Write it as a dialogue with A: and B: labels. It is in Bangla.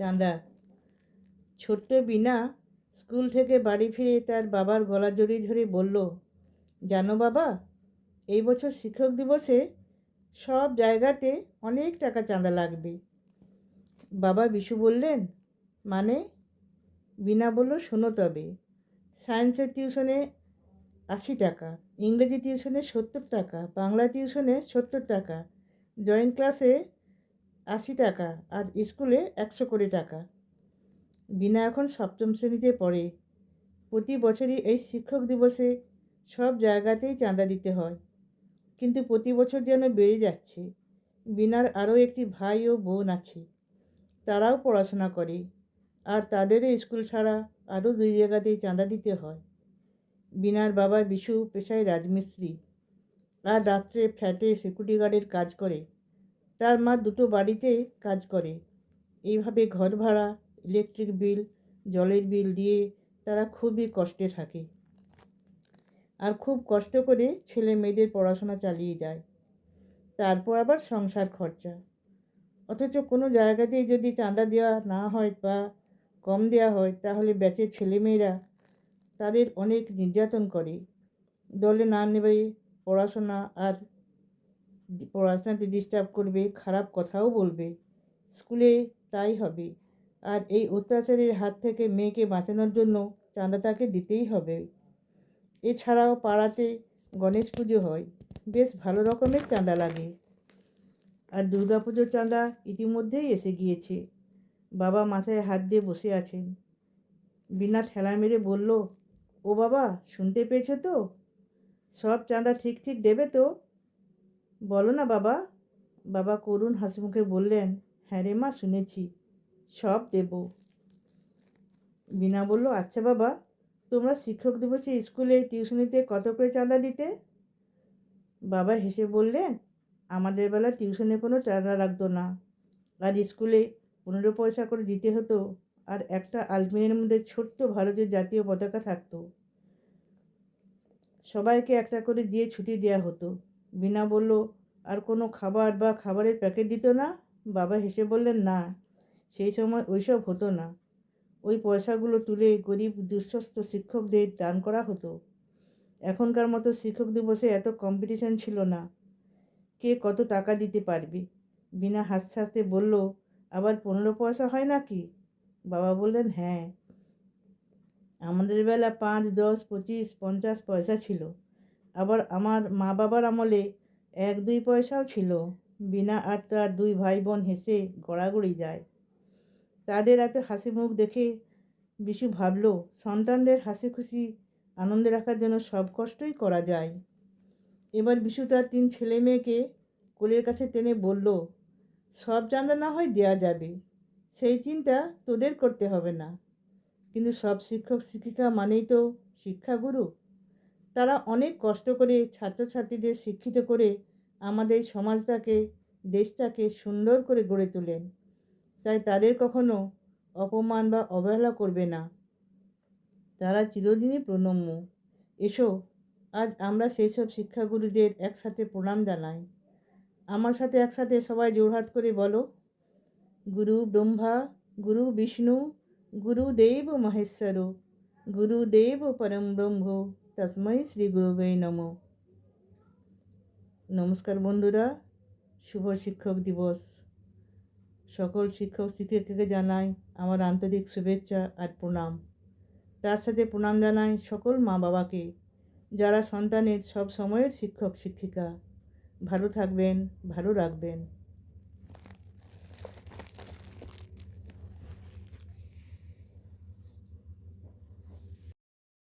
A: চাঁদা। ছোট্ট বিনা স্কুল থেকে বাড়ি ফিরে তার বাবার গলা জড়িয়ে ধরে বলল, জানো বাবা, এই বছর শিক্ষক দিবসে সব জায়গাতে অনেক টাকা চাঁদা লাগবে। বাবা বিশু বললেন মানে? বিনা বলল, শোনো তবে, সায়েন্সের টিউশনে আশি টাকা, ইংরেজি টিউশনে সত্তর টাকা, বাংলা টিউশনে সত্তর টাকা ড্রয়িং ক্লাসে আশি টাকা আর স্কুলে একশো করে টাকা। বিনা এখন সপ্তম শ্রেণীতে পড়ে। প্রতি বছরই এই শিক্ষক দিবসে সব জায়গাতেই চাঁদা দিতে হয়। কিন্তু প্রতি বছর যেন বেড়ে যাচ্ছে। বিনার আরও একটি ভাই ও বোন আছে। তারাও পড়াশোনা করে। আর তাদেরও স্কুল ছাড়া আরও দুই জায়গাতেই চাঁদা দিতে হয়। বিনার বাবা বিশু পেশায় রাজমিস্ত্রি। আর রাত্রে ফ্ল্যাটে সিকিউরিটি গার্ডের কাজ করে। তার মা দুটো বাড়িতে কাজ করে। এইভাবে ঘর ভাড়া ইলেকট্রিক বিল জলের বিল দিয়ে তারা খুবই কষ্টে থাকে। আর খুব কষ্ট করে ছেলে মেয়েদের পড়াশোনা চালিয়ে যায়। তারপর আবার সংসার খরচা। অথচ কোনো জায়গাতেই যদি চাঁদা দেওয়া না হয় বা কম দেওয়া হয়, তাহলে ব্যাচের ছেলেমেয়েরা তাদের অনেক নির্যাতন করে। দলে না নেবে পড়াশোনা আর পড়াশোনাতে ডিস্টার্ব করবে, খারাপ কথাও বলবে। স্কুলে তাই হবে। আর এই অত্যাচারের হাত থেকে মেয়েকে বাঁচানোর জন্য চাঁদা তাকে দিতেই হবে। এছাড়াও পাড়াতে গণেশ পুজো হয়। বেশ ভালো রকমের চাঁদা লাগে। আর দুর্গা পুজোর চাঁদা ইতিমধ্যেই এসে গিয়েছে। বাবা মাথায় হাত দিয়ে বসে আছেন। বিনা ঠেলা মেরে বলল, ও বাবা, শুনতে পেয়েছ তো? সব চাঁদা ঠিক ঠিক দেবে তো? বলো না বাবা। বাবা করুণ হাসি মুখে বললেন হ্যাঁ রে মা, শুনেছি। সব দেব। বিনা বলল আচ্ছা বাবা, তোমরা শিক্ষক দিবসে স্কুলে টিউশনিতে কত করে চাঁদা দিতে? বাবা হেসে বললেন, আমাদের বেলা টিউশনে কোনো চাঁদা লাগতো না। আর স্কুলে পনেরো পয়সা করে দিতে হতো, আর একটা আলমিনের মধ্যে ছোট্ট ভারতের জাতীয় পতাকা থাকতো। সবাইকে একটা করে দিয়ে ছুটি দেওয়া হতো। বিনা বলল, আর কোনো খাবার বা খাবারের প্যাকেট দিত না? বাবা হেসে বললেন, না, সেই সময় ওইসব হতো না। ওই পয়সাগুলো তুলে গরিব দুঃস্থ শিক্ষকদের দান করা হতো। এখনকার মতো শিক্ষক দিবসে এত কম্পিটিশন ছিল না। কে কত টাকা দিতে পারবে? বিনা হাসতে হাসতে বলল, আবার পনেরো পয়সা হয় নাকি? বাবা বললেন হ্যাঁ আমাদের বেলা পাঁচ, দশ, পঁচিশ, পঞ্চাশ পয়সা ছিল। আবার আমার মা বাবার আমলে এক দুই পয়সাও ছিল। বিনা আর তার দুই ভাই বোন হেসে গড়াগড়ি যায়। তাদের এত হাসি মুখ দেখে বিশু ভাবল, সন্তানদের হাসি খুশি আনন্দে রাখার জন্য সব কষ্টই করা যায়। এবার বিশু তার তিন ছেলে মেয়েকে কোলের কাছে টেনে বলল, সব চাঁদা না হয় দেয়া যাবে। সেই চিন্তা তোদের করতে হবে না। কিন্তু সব শিক্ষক শিক্ষিকা মানেই তো শিক্ষাগুরু। তারা অনেক কষ্ট করে ছাত্রছাত্রীদের শিক্ষিত করে আমাদের সমাজটাকে, দেশটাকে সুন্দর করে গড়ে তোলেন। তাই তাদের কখনো অপমান বা অবহেলা করবে না। তারা চিরদিনই প্রণম্য। এসো, আজ আমরা সেই সব শিক্ষাগুরুদের একসাথে প্রণাম জানাই। আমার সাথে একসাথে সবাই জোরহাট করে বলো, গুরু ব্রহ্মা, গুরু বিষ্ণু গুরুদেব মহেশ্বর গুরুদেব পরম ব্রহ্ম তসময় শ্রী গুরুবে নম। নমস্কার বন্ধুরা, শুভ শিক্ষক দিবস। সকল শিক্ষক শিক্ষিকাকে জানাই আমার আন্তরিক শুভেচ্ছা আর প্রণাম। তার সাথে প্রণাম জানাই সকল মা বাবাকে যারা সন্তানের সব সময়ের শিক্ষক শিক্ষিকা। ভালো থাকবেন, ভালো রাখবেন।